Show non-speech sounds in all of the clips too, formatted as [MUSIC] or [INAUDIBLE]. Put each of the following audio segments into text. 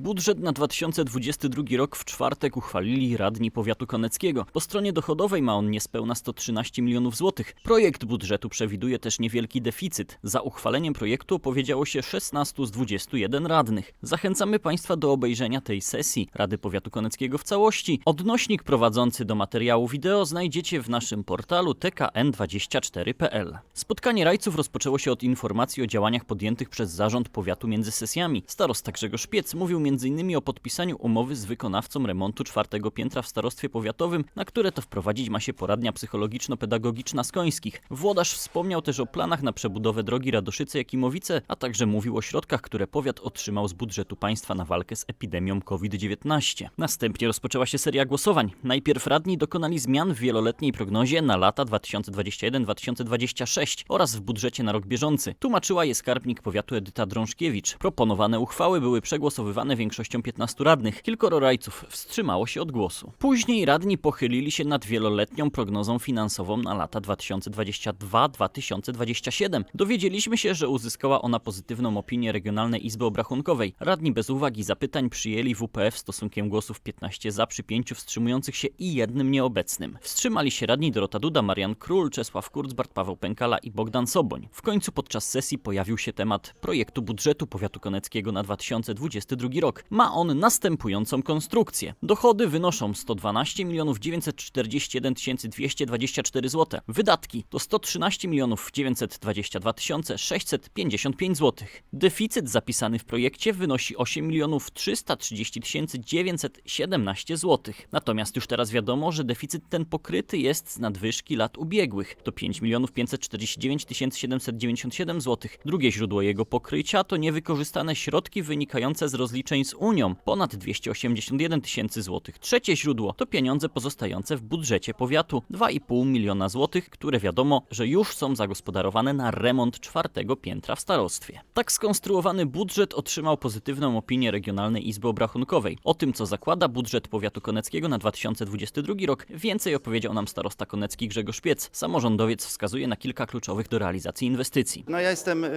Budżet na 2022 rok w czwartek uchwalili radni powiatu koneckiego. Po stronie dochodowej ma on niespełna 113 milionów złotych. Projekt budżetu przewiduje też niewielki deficyt. Za uchwaleniem projektu opowiedziało się 16 z 21 radnych. Zachęcamy Państwa do obejrzenia tej sesji Rady Powiatu Koneckiego w całości. Odnośnik prowadzący do materiału wideo znajdziecie w naszym portalu tkn24.pl. Spotkanie rajców rozpoczęło się od informacji o działaniach podjętych przez zarząd powiatu między sesjami. Starosta Grzegorz Piec mówił m.in. o podpisaniu umowy z wykonawcą remontu czwartego piętra w starostwie powiatowym, na które to wprowadzić ma się poradnia psychologiczno-pedagogiczna z Końskich. Włodarz wspomniał też o planach na przebudowę drogi Radoszyce-Jakimowice, a także mówił o środkach, które powiat otrzymał z budżetu państwa na walkę z epidemią COVID-19. Następnie rozpoczęła się seria głosowań. Najpierw radni dokonali zmian w wieloletniej prognozie na lata 2021-2026 oraz w budżecie na rok bieżący. Tłumaczyła je skarbnik powiatu Edyta Drążkiewicz. Proponowane uchwały były przegłosowywane większością 15 radnych. Kilkoro rajców wstrzymało się od głosu. Później radni pochylili się nad wieloletnią prognozą finansową na lata 2022-2027. Dowiedzieliśmy się, że uzyskała ona pozytywną opinię Regionalnej Izby Obrachunkowej. Radni bez uwagi zapytań przyjęli WPF stosunkiem głosów 15 za przy 5 wstrzymujących się i jednym nieobecnym. Wstrzymali się radni Dorota Duda, Marian Król, Czesław Kurzbart, Paweł Pękala i Bogdan Soboń. W końcu podczas sesji pojawił się temat projektu budżetu powiatu koneckiego na 2022 rok. Ma on następującą konstrukcję. Dochody wynoszą 112 milionów 941 224 zł. Wydatki to 113 milionów 922 655 zł. Deficyt zapisany w projekcie wynosi 8 milionów 330 917 zł. Natomiast już teraz wiadomo, że deficyt ten pokryty jest z nadwyżki lat ubiegłych. To 5 milionów 549 797 zł. Drugie źródło jego pokrycia to niewykorzystane środki wynikające z rozliczeń z Unią, ponad 281 tysięcy złotych. Trzecie źródło to pieniądze pozostające w budżecie powiatu, 2,5 miliona złotych, które wiadomo, że już są zagospodarowane na remont czwartego piętra w starostwie. Tak skonstruowany budżet otrzymał pozytywną opinię Regionalnej Izby Obrachunkowej. O tym, co zakłada budżet powiatu koneckiego na 2022 rok, więcej opowiedział nam starosta konecki Grzegorz Piec. Samorządowiec wskazuje na kilka kluczowych do realizacji inwestycji. No ja jestem y,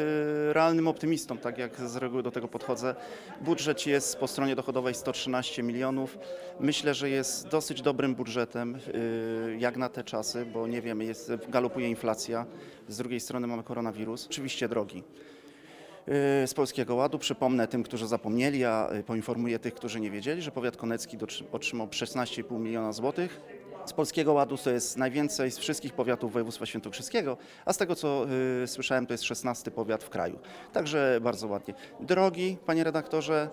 realnym optymistą, tak jak z reguły do tego podchodzę. Budżet jest po stronie dochodowej 113 milionów. Myślę, że jest dosyć dobrym budżetem y, jak na te czasy, bo nie wiemy, jest, galopuje inflacja, z drugiej strony mamy koronawirus. Oczywiście drogi. Y, Z Polskiego Ładu przypomnę tym, którzy zapomnieli, a y, poinformuję tych, którzy nie wiedzieli, że powiat konecki otrzymał 16,5 miliona złotych. Z Polskiego Ładu to jest najwięcej z wszystkich powiatów województwa świętokrzyskiego, a z tego co y, słyszałem, to jest 16 powiat w kraju. Także bardzo ładnie. Drogi, panie redaktorze,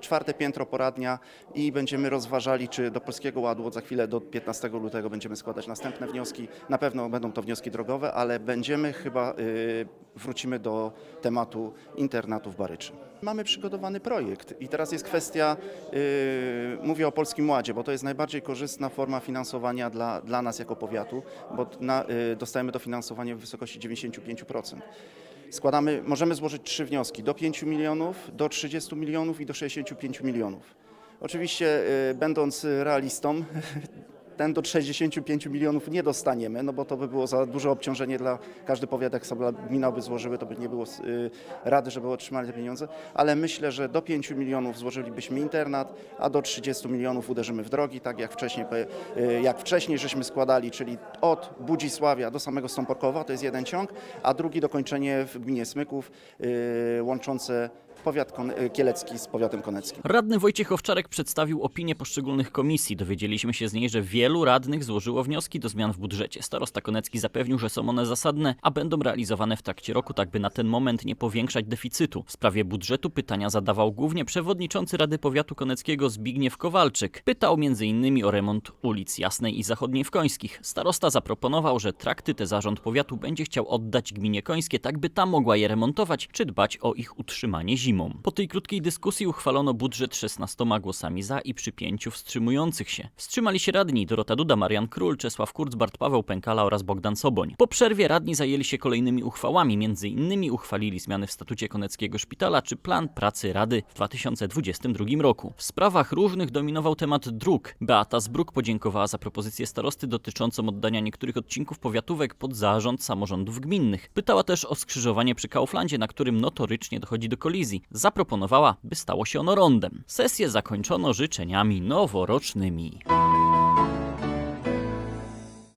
czwarte piętro poradnia i będziemy rozważali, czy do Polskiego Ładu od za chwilę do 15 lutego będziemy składać następne wnioski. Na pewno będą to wnioski drogowe, ale będziemy chyba, y, wrócimy do tematu internatu w Baryczy. Mamy przygotowany projekt i teraz jest kwestia, y, mówię o Polskim Ładzie, bo to jest najbardziej korzystna forma finansowania dla, dla nas jako powiatu, bo na, y, dostajemy dofinansowanie w wysokości 95%. Składamy, możemy złożyć trzy wnioski, do 5 milionów, do 30 milionów i do 65 milionów. Oczywiście y, będąc realistą, [LAUGHS] ten do 65 milionów nie dostaniemy, no bo to by było za duże obciążenie dla każdy powiat, jak sobie gmina by złożyły, to by nie było y, rady, żeby otrzymali te pieniądze, ale myślę, że do 5 milionów złożylibyśmy internat, a do 30 milionów uderzymy w drogi, tak jak wcześniej, y, jak wcześniej żeśmy składali, czyli od Budzisławia do samego Stąporkowa, to jest jeden ciąg, a drugi dokończenie w gminie Smyków, y, łączące powiat y, kielecki z powiatem koneckim. Radny Wojciech Owczarek przedstawił opinię poszczególnych komisji. Dowiedzieliśmy się z niej, że wielu radnych złożyło wnioski do zmian w budżecie. Starosta Konecki zapewnił, że są one zasadne, a będą realizowane w trakcie roku, tak by na ten moment nie powiększać deficytu. W sprawie budżetu pytania zadawał głównie przewodniczący Rady Powiatu Koneckiego Zbigniew Kowalczyk. Pytał m.in. o remont ulic Jasnej i Zachodniej w Końskich. Starosta zaproponował, że trakty te zarząd powiatu będzie chciał oddać gminie Końskie, tak by ta mogła je remontować, czy dbać o ich utrzymanie zimą. Po tej krótkiej dyskusji uchwalono budżet 16 głosami za i przy pięciu wstrzymujących się. Wstrzymali się radni Dorota Duda, Marian Król, Czesław Kurzbart, Paweł Pękala oraz Bogdan Soboń. Po przerwie radni zajęli się kolejnymi uchwałami, między innymi uchwalili zmiany w statucie Koneckiego Szpitala czy plan pracy Rady w 2022 roku. W sprawach różnych dominował temat dróg. Beata Zbruk podziękowała za propozycję starosty dotyczącą oddania niektórych odcinków powiatówek pod zarząd samorządów gminnych. Pytała też o skrzyżowanie przy Kauflandzie, na którym notorycznie dochodzi do kolizji. Zaproponowała, by stało się ono rondem. Sesję zakończono życzeniami noworocznymi.